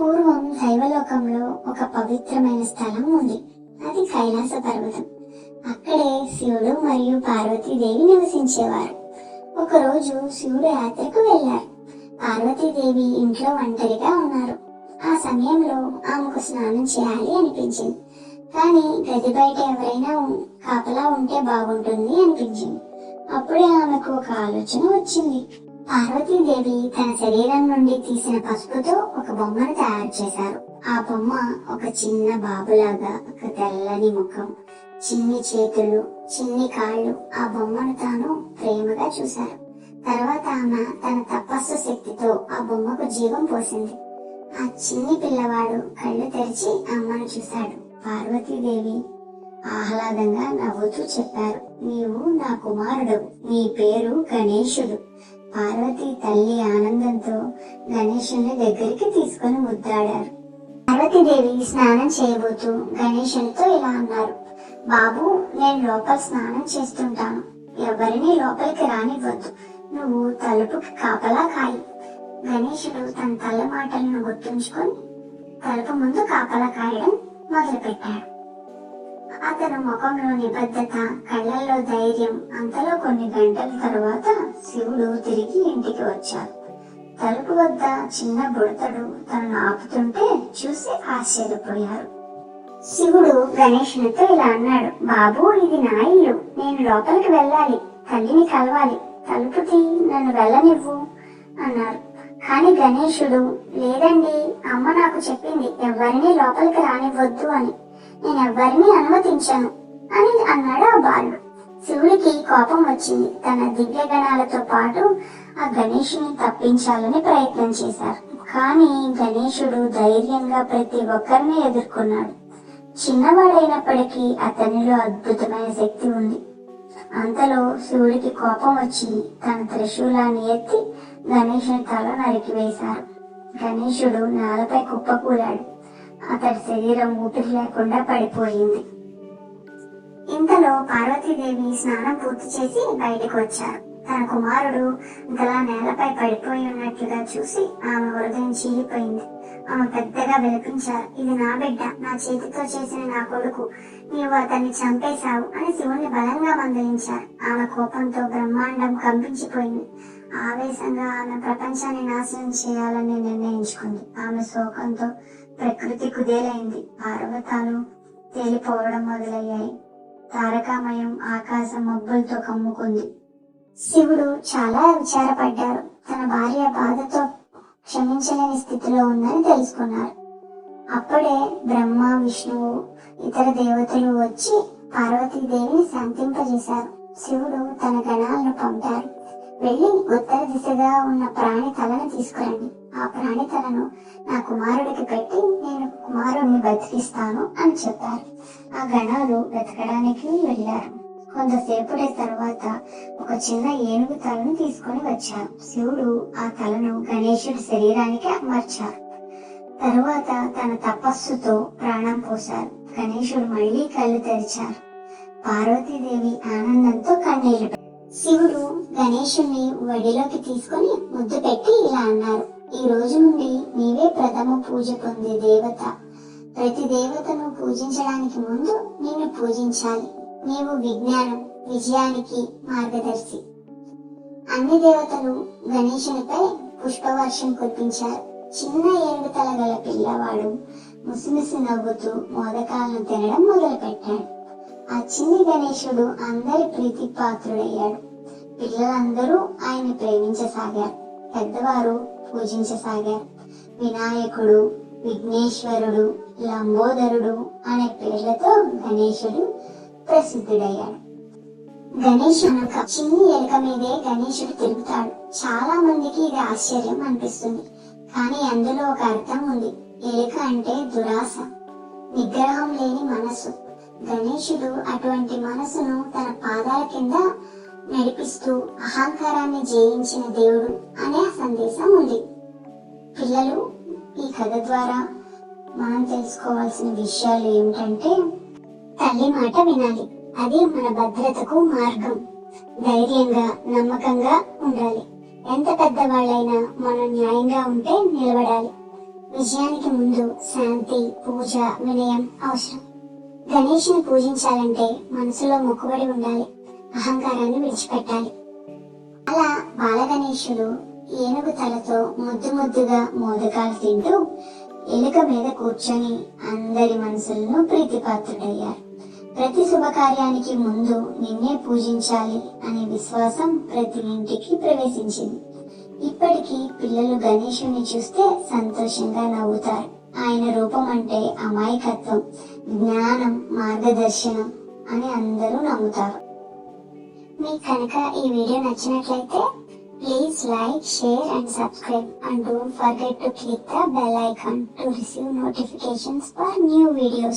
పూర్వం శైవలోకంలో ఒక పవిత్రమైన స్థలం ఉంది. అది కైలాస పర్వతం. అక్కడే శివుడు మరియు పార్వతీదేవి నివసించేవారు. ఒకరోజు శివుడు యాత్రకు వెళ్ళారు పార్వతీదేవి ఇంట్లో ఒంటరిగా ఉన్నారు. ఆ సమయంలో ఆమెకు స్నానం చేయాలి అనిపించింది. కానీ గది బయట ఎవరైనా కాపలా ఉంటే బాగుంటుంది అనిపించింది. అప్పుడే ఆమెకు ఒక ఆలోచన వచ్చింది. పార్వతీదేవి తన శరీరం నుండి తీసిన పసుపుతో ఒక బొమ్మను తయారు చేశారు. ఆ బొమ్మ ఒక చిన్న బాబులాగా ఒక తెల్లని ముఖం చిన్ని చేతులు చిన్ని కాళ్ళు. ఆ బొమ్మను తాను ప్రేమగా చూశారు. తర్వాత ఆమె తన తపస్సు శక్తితో ఆ బొమ్మకు జీవం పోసింది. ఆ చిన్ని పిల్లవాడు కళ్ళు తెరిచి అమ్మను చూశాడు. పార్వతీదేవి ఆహ్లాదంగా నవ్వుతూ చెప్పారు. నీవు నా కుమారుడు నీ పేరు గణేశుడు. పార్వతి తల్లి ఆనందంతో గణేశుని దగ్గరికి తీసుకొని ముద్దాడారు పార్వతీదేవి స్నానం చేయబోతూ గణేశునితో ఇలా అన్నారు బాబు నేను లోపల స్నానం చేస్తుంటాను. ఎవరిని లోపలికి రానివ్వద్దు. నువ్వు తలుపుకి కాపలా కాయి. గణేశుడు తన తల్ల మాటలను గుర్తుంచుకొని తలుపు ముందు కాపలా కాయడం మొదలుపెట్టాడు. అతను ముఖంలో నిబద్ధత కళ్ళల్లో ధైర్యం అంతలో కొన్ని గంటల తరువాత శివుడు తిరిగి ఇంటికి వచ్చారు తలుపు వద్ద చిన్న బుడతడు తనను ఆపుతుంటే చూసి ఆశ్చర్యపోయారు. శివుడు గణేషునితో ఇలా అన్నాడు బాబు ఇది నా ఇల్లు. నేను లోపలికి వెళ్ళాలి. తల్లిని కలవాలి. తలుపు తీ నన్ను వెళ్ళనివ్వు అన్నారు. కానీ గణేశుడు లేదండి అమ్మ నాకు చెప్పింది ఎవరిని లోపలికి రానివ్వద్దు అని. నేను ఎవ్వరిని అనుమతించను అని అన్నాడు ఆ బాలుడు శివుడికి కోపం వచ్చింది. తన దివ్య గణాలతో పాటు ఆ గణేషుని తప్పించాలని ప్రయత్నం చేశారు. కానీ గణేశుడు ధైర్యంగా ప్రతి ఒక్కరిని ఎదుర్కొన్నాడు. చిన్నవాడైనప్పటికీ అతనిలో అద్భుతమైన శక్తి ఉంది. అంతలో శివుడికి కోపం వచ్చింది తన త్రిశూలాన్ని ఎత్తి గణేశుని తల నరికివేశారు గణేశుడు నేలపై కుప్పకూలాడు. అతడి శరీరం ఊపిరి లేకుండా పడిపోయింది. ఇంతలో పార్వతీదేవి స్నానం పూర్తి చేసి బయటకు వచ్చారు. తన కుమారుడు గల నేలపై పడిపోయి ఉన్నట్లుగా చూసి ఆమె హృదయం చీలిపోయింది. ఆమె పెద్దగా విలపించారు. ఇది నా బిడ్డ. నా చేతితో చేసిన నా కొడుకు. నీవు అతన్ని చంపేశావు అని శివుణ్ణి బలంగా మందలించారు. ఆమె కోపంతో బ్రహ్మాండం కంపించిపోయింది. ఆవేశంగా ఆమె ప్రపంచాన్ని నాశనం చేయాలని నిర్ణయించుకుంది. ఆమె శోకంతో ప్రకృతి కుదేలైంది. పర్వతాలు తేలిపోవడం మొదలయ్యాయి. తారకామయం ఆకాశం మబ్బులతో కమ్ముకుంది. శివుడు చాలా విచారపడ్డారు. తన భార్య బాధతో క్షమించలేని స్థితిలో ఉందని తెలుసుకున్నారు. అప్పుడే బ్రహ్మ విష్ణువు ఇతర దేవతలు వచ్చి పార్వతీదేవిని శాంతింపజేశారు. శివుడు తన గణాలను పంపారు. వెళ్ళి ఉత్తర దిశగా ఉన్న ప్రాణి తలను తీసుకురండి. ఆ ప్రాణి తలను నా కుమారుడికి పెట్టి నేను కుమారుడిని బతికిస్తాను అని చెప్పారు. ఆ గణాలు బ్రతకడానికి వెళ్ళారు కొంతసేపటి తర్వాత ఒక చిన్న ఏనుగు తలను తీసుకొని వచ్చారు. శివుడు ఆ తలను గణేశుడి శరీరానికి అమర్చారు. తరువాత తన తపస్సుతో ప్రాణం పోశారు. గణేశుడు మళ్ళీ కళ్ళు తెరిచారు. పార్వతీదేవి ఆనందంతో కన్నీళ్ళు శివుడు గణేశుణ్ణి వడిలోకి తీసుకొని ముద్దు పెట్టి ఇలా అన్నారు. ఈ రోజు నుండి నీవే ప్రథమ పూజ పొందే దేవత. ప్రతి దేవతను పూజించడానికి ముందు నిన్ను పూజించాలి. నీవు విజ్ఞానం విజయానికి మార్గదర్శి. అన్ని దేవతలు గణేశునిపై పుష్పవర్షం కురిపించారు. చిన్న ఏడు తల గల పిల్లవాడు ముసిమిసి నవ్వుతూ మోదకాలను తినడం మొదలుపెట్టాడు. ఆ చిన్ని గణేశుడు అందరి ప్రీతి పాత్రుడయ్యాడు పిల్లలందరూ ఆయన ప్రేమించసాగారు. పెద్దవారు పూజించసాగారు. వినాయకుడు విఘ్నేశ్వరుడు లంబోదరుడు అనే పేర్లతో గణేశుడు ప్రసిద్ధుడయ్యాడు. గణేశుడు చిన్ని ఎలుక మీదే గణేశుడు తిరుగుతాడు. చాలా మందికి ఇది ఆశ్చర్యం అనిపిస్తుంది. కానీ అందులో ఒక అర్థం ఉంది. ఎలుక అంటే దురాశ నిగ్రహం లేని మనసు గణేశుడు అటువంటి మనసును తన పాదాల కింద నడిపిస్తూ అహంకారాన్ని జయించిన దేవుడు అనే సందేశం ఉంది. పిల్లలు ఈ కథ ద్వారా మనం తెలుసుకోవాల్సిన విషయాలు ఏమిటంటే తల్లి మాట వినాలి. అది మన భద్రతకు మార్గం. ధైర్యంగా నమ్మకంగా ఉండాలి. ఎంత పెద్దవాళ్ళైనా మనం న్యాయంగా ఉంటే నిలబడాలి. విజయానికి ముందు శాంతి పూజ వినయం అవసరం. గణేష్ని పూజించాలంటే మనసులో మొక్కుబడి ఉండాలి. అహంకారాన్ని విడిచిపెట్టాలి. అలా బాలగణేశుడు ఏనుగు తలతో ముద్దు ముద్దుగా మోదకాలు తింటూ ఎలుక మీద కూర్చొని అందరి మనసులను ప్రీతిపాత్రుడయ్యారు. ప్రతి శుభకార్యానికి ముందు నిన్నే పూజించాలి అనే విశ్వాసం ప్రతి ఇంటికి ప్రవేశించింది. ఇప్పటికీ పిల్లలు గణేశుని చూస్తే సంతోషంగా నవ్వుతారు. ఆయన రూపం అంటే అమాయకత్వం జ్ఞానం మార్గదర్శనం అని అందరూ నమ్ముతారు. మీకు కనుక ఈ వీడియో నచ్చినట్లయితే please like share and subscribe and don't forget to click the bell icon to receive notifications for new videos